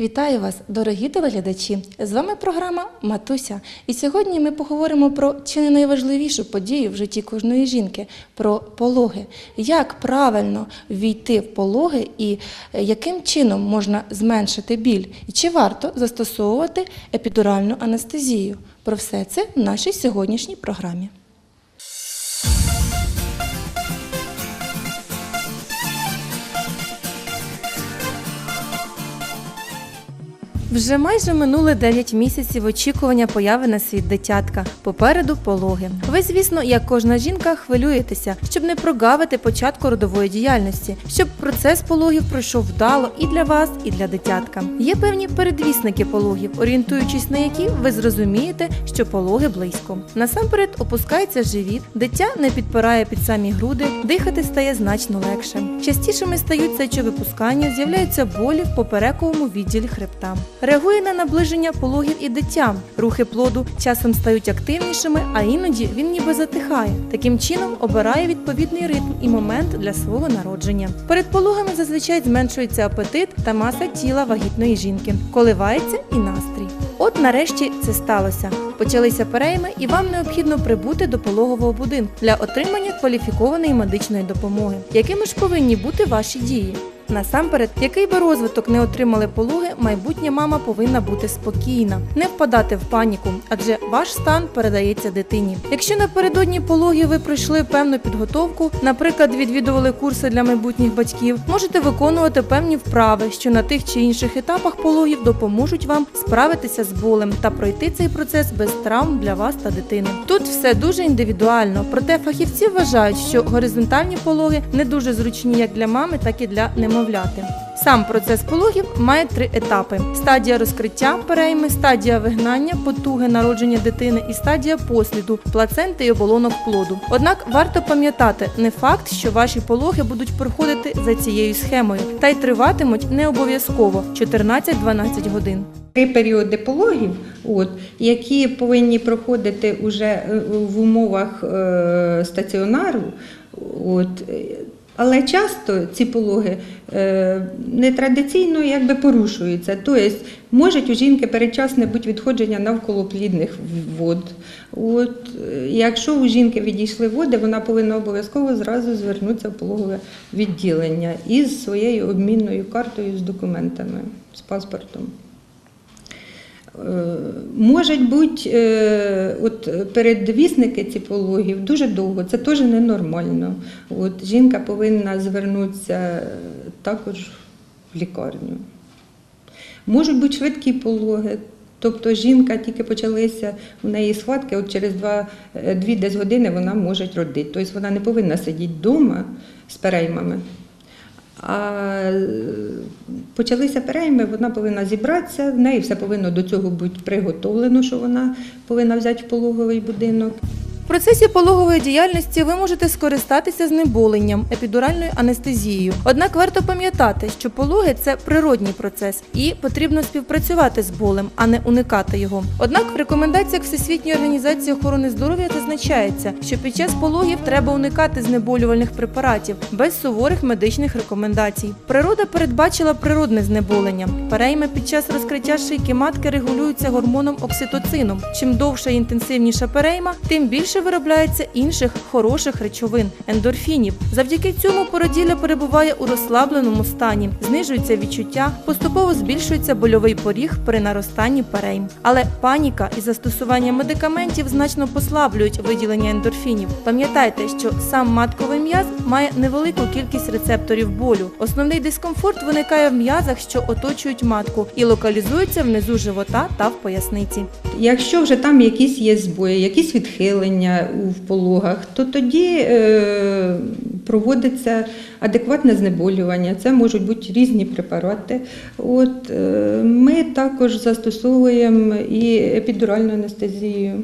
Вітаю вас, дорогі телеглядачі! З вами програма Матуся. І сьогодні ми поговоримо про чи не найважливішу подію в житті кожної жінки про пологи. Як правильно ввійти в пологи і е, яким чином можна зменшити біль? І чи варто застосовувати епідуральну анестезію? Про все це в нашій сьогоднішній програмі. Вже майже минули 9 місяців очікування появи на світ дитятка. Попереду пологи. Ви, звісно, як кожна жінка, хвилюєтеся, щоб не прогавити початку родової діяльності, щоб процес пологів пройшов вдало і для вас, і для дитятка. Є певні передвісники пологів, орієнтуючись на які ви зрозумієте, що пологи близько. Насамперед опускається живіт, дитя не підпирає під самі груди, дихати стає значно легше. Частішими стають сечовипускання, з'являються болі в поперековому відділі хребта. Реагує на наближення пологів і дитя. Рухи плоду часом стають активнішими, а іноді він ніби затихає. Таким чином обирає відповідний ритм і момент для свого народження. Перед пологами зазвичай зменшується апетит та маса тіла вагітної жінки, коливається і настрій. От нарешті це сталося. Почалися перейми, і вам необхідно прибути до пологового будинку для отримання кваліфікованої медичної допомоги. Якими ж повинні бути ваші дії? Насамперед, який би розвиток не отримали пологи, майбутня мама повинна бути спокійна, не впадати в паніку, адже ваш стан передається дитині. Якщо напередодні пологів ви пройшли певну підготовку, наприклад, відвідували курси для майбутніх батьків, можете виконувати певні вправи, що на тих чи інших етапах пологів допоможуть вам справитися з болем та пройти цей процес без травм для вас та дитини. Тут все дуже індивідуально, проте фахівці вважають, що горизонтальні пологи не дуже зручні як для мами, так і для немовляти. Сам процес пологів має три етапи: стадія розкриття перейми, стадія вигнання, потуги народження дитини і стадія посліду плаценти і оболонок плоду. Однак варто пам'ятати не факт, що ваші пологи будуть проходити за цією схемою, та й триватимуть не обов'язково 14-12 годин. Три періоди пологів, от, які повинні проходити уже в умовах е, стаціонару. От, е, але часто ці пологи е, нетрадиційно якби порушуються. Тобто може у жінки передчасне бути відходження навколоплідних вод. От, якщо у жінки відійшли води, вона повинна обов'язково зразу звернутися в пологове відділення із своєю обмінною картою з документами, з паспортом. Е, Можуть бути е, от передвісники ці пологів дуже довго, це теж ненормально. От, жінка повинна звернутися також в лікарню. Можуть бути швидкі пологи. Тобто жінка тільки почалися у неї схватки, от через 2 десь години вона може родити. Тобто вона не повинна сидіти вдома з переймами. А почалися перейми, вона повинна зібратися, в неї все повинно до цього бути приготовлено, що вона повинна взяти пологовий будинок. Процесі пологової діяльності ви можете скористатися знеболенням, епідуральною анестезією. Однак варто пам'ятати, що пологи це природній процес і потрібно співпрацювати з болем, а не уникати його. Однак в рекомендаціях Всесвітньої організації охорони здоров'я зазначається, що під час пологів треба уникати знеболювальних препаратів без суворих медичних рекомендацій. Природа передбачила природне знеболення. Перейми під час розкриття шийки матки регулюються гормоном окситоцином. Чим довша і інтенсивніша перейма, тим більше виробляється інших хороших речовин ендорфінів. Завдяки цьому породілля перебуває у розслабленому стані, знижується відчуття, поступово збільшується больовий поріг при наростанні перейм. Але паніка і застосування медикаментів значно послаблюють виділення ендорфінів. Пам'ятайте, що сам матковий м'яз має невелику кількість рецепторів болю. Основний дискомфорт виникає в м'язах, що оточують матку, і локалізується внизу живота та в поясниці. Якщо вже там якісь є збої, якісь відхилення в пологах, то тоді е, проводиться адекватне знеболювання. Це можуть бути різні препарати. От, е, ми також застосовуємо і епідуральну анестезію.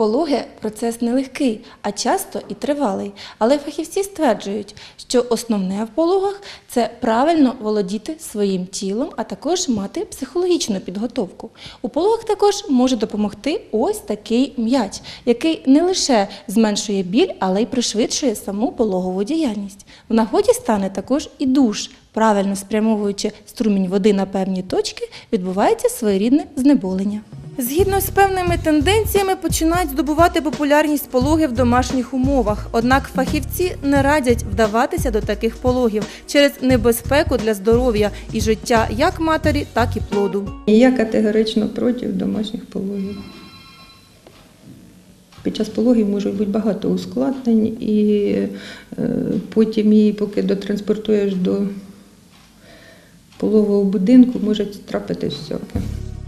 Пологи процес нелегкий, а часто і тривалий. Але фахівці стверджують, що основне в пологах це правильно володіти своїм тілом, а також мати психологічну підготовку. У пологах також може допомогти ось такий м'яч, який не лише зменшує біль, але й пришвидшує саму пологову діяльність. В нагоді стане також і душ. Правильно спрямовуючи струмінь води на певні точки, відбувається своєрідне знеболення. Згідно з певними тенденціями починають здобувати популярність пологи в домашніх умовах. Однак фахівці не радять вдаватися до таких пологів через небезпеку для здоров'я і життя як матері, так і плоду. Я категорично проти домашніх пологів. Під час пологів може бути багато ускладнень, і е, потім її, поки дотранспортуєш до пологового будинку, може трапитись всяке.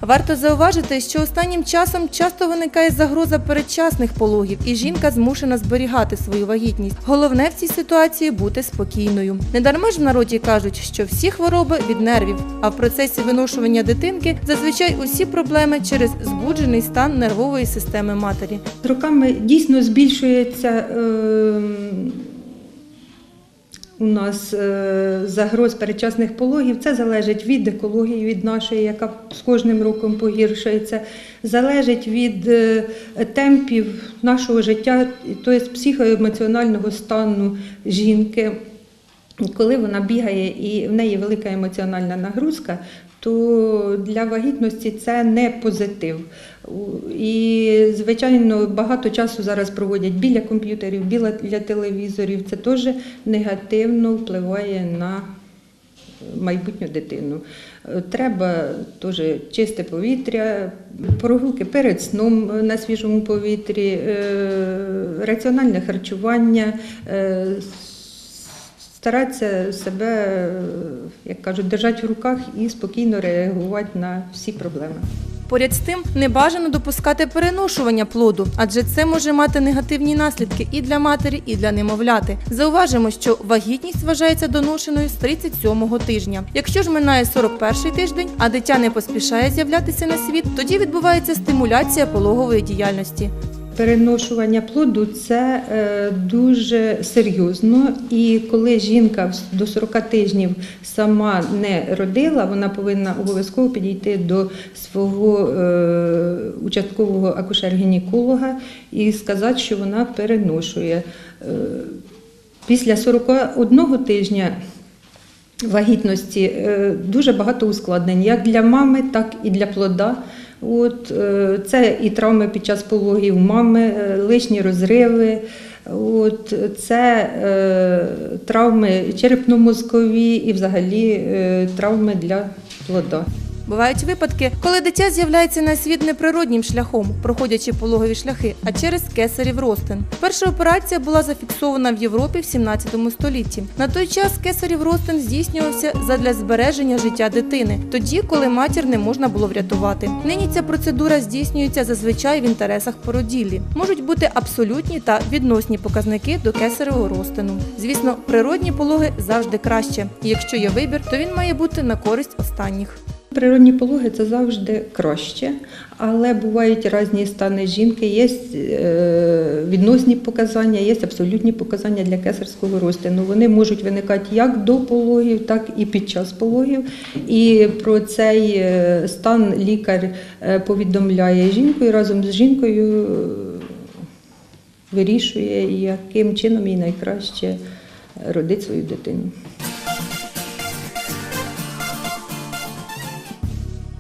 Варто зауважити, що останнім часом часто виникає загроза передчасних пологів, і жінка змушена зберігати свою вагітність. Головне в цій ситуації бути спокійною. Недарма ж в народі кажуть, що всі хвороби від нервів, а в процесі виношування дитинки зазвичай усі проблеми через збуджений стан нервової системи матері. З роками дійсно збільшується е, у нас е, загроз передчасних пологів. Це залежить від екології, від нашої, яка з кожним роком погіршується, залежить від е, темпів нашого життя, тобто психоемоціонального стану жінки. Коли вона бігає і в неї велика емоціональна нагрузка, то для вагітності це не позитив. І, звичайно, багато часу зараз проводять біля комп'ютерів, біля телевізорів. Це теж негативно впливає на майбутню дитину. Е, Треба теж чисте повітря, прогулки перед сном на свіжому повітрі, е, раціональне харчування, е, старатися себе, як кажуть, держати в руках і спокійно реагувати на всі проблеми. Поряд з тим не бажано допускати переношування плоду, адже це може мати негативні наслідки і для матері, і для немовляти. Зауважимо, що вагітність вважається доношеною з 37-го тижня. Якщо ж минає 41-й тиждень, а дитя не поспішає з'являтися на світ, тоді відбувається стимуляція пологової діяльності. Переношування плоду це е, дуже серйозно, і коли жінка до 40 тижнів сама не родила, вона повинна обов'язково підійти до свого е, участкового акушер-гінеколога і сказати, що вона переношує. Е, Після 41 тижня вагітності е, дуже багато ускладнень, як для мами, так і для плода. От, е, це і травми під час пологів мами, е, лишні розриви, от, це е, травми черепно-мозкові і взагалі е, травми для плода. Бувають випадки, коли дитя з'являється на світ не природнім шляхом, проходячи пологові шляхи, а через кесарів ростин. Перша операція була зафіксована в Європі в 17 столітті. На той час кесарів ростин здійснювався задля збереження життя дитини, тоді, коли матір не можна було врятувати. Нині ця процедура здійснюється зазвичай в інтересах породіллі. Можуть бути абсолютні та відносні показники до кесаревого розтину. Звісно, природні пологи завжди краще. І якщо є вибір, то він має бути на користь останніх. Природні пологи це завжди краще, але бувають різні стани жінки. Є е, відносні показання, є абсолютні показання для кесарського розтину. Вони можуть виникати як до пологів, так і під час пологів. І про цей е, стан лікар е, повідомляє жінку і разом з жінкою вирішує, яким чином їй найкраще родити свою дитину.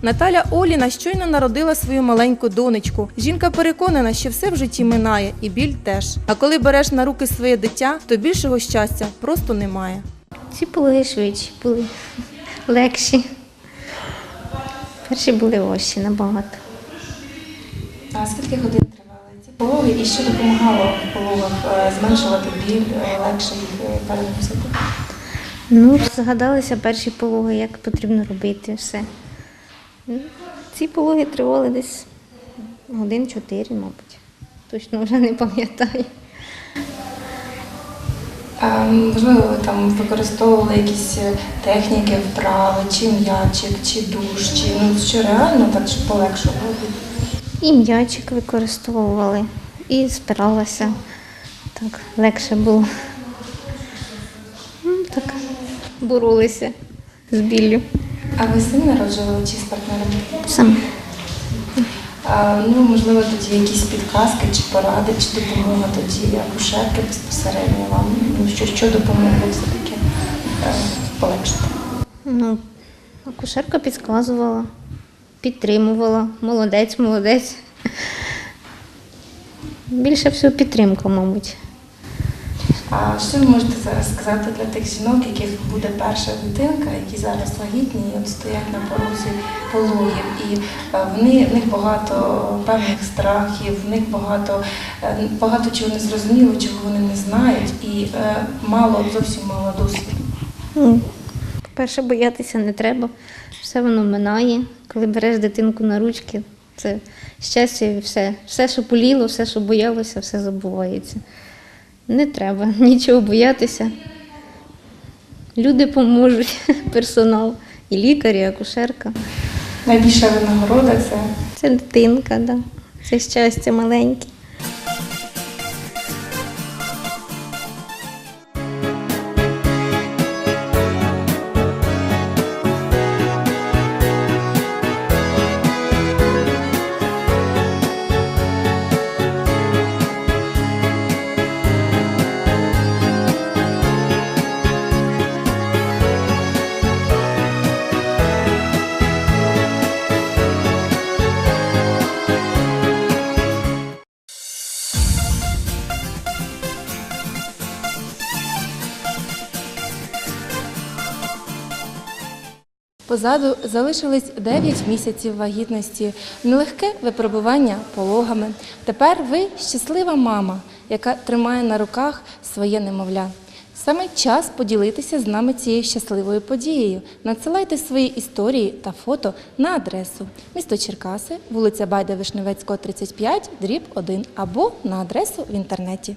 Наталя Оліна щойно народила свою маленьку донечку. Жінка переконана, що все в житті минає, і біль теж. А коли береш на руки своє дитя, то більшого щастя просто немає. Ці пологи швидші були, легші. Перші були важчі набагато. А скільки годин тривали ці пологи і що допомагало в пологах е, зменшувати біль, легше їх переносити? Ну, згадалися перші пологи, як потрібно робити все. Ці пологи тривали десь годин чотири, мабуть. Точно вже не пам'ятаю. Можливо, ви там використовували якісь е, техніки, вправи, чи м'ячик, чи душ, чи ну що реально так, щоб полегшувало? І м'ячик використовували. і спиралася. Так, легше було. Ну, так, боролися з біллю. А ви самі народжували чи з партнером? Саме. А, ну, можливо, тоді якісь підказки чи поради, чи допомога тоді акушерки безпосередньо вам, ну, що, що допомогло все-таки е, полегшити? Ну, акушерка підказувала, підтримувала. Молодець, молодець. Більше всього підтримка, мабуть. А що ви можете зараз сказати для тих жінок, яких буде перша дитинка, які зараз вагітні і от стоять на порозі пологів, і е, в них багато певних страхів, в них багато е, багато чого не зрозуміло, чого вони не знають, і е, мало зовсім мало досвіду. Ну, По-перше, боятися не треба. Все воно минає. Коли береш дитинку на ручки, це щастя і все. Все, що боліло, все, що боялося, все забувається. Не треба нічого боятися. Люди поможуть, персонал, і лікар, і акушерка. Найбільша винагорода це Це дитинка, да. це щастя маленьке. Позаду залишились 9 місяців вагітності, нелегке випробування пологами. Тепер ви щаслива мама, яка тримає на руках своє немовля. Саме час поділитися з нами цією щасливою подією. Надсилайте свої історії та фото на адресу місто Черкаси, вулиця Байда Вишневецького, 35, дріб 1 або на адресу в інтернеті.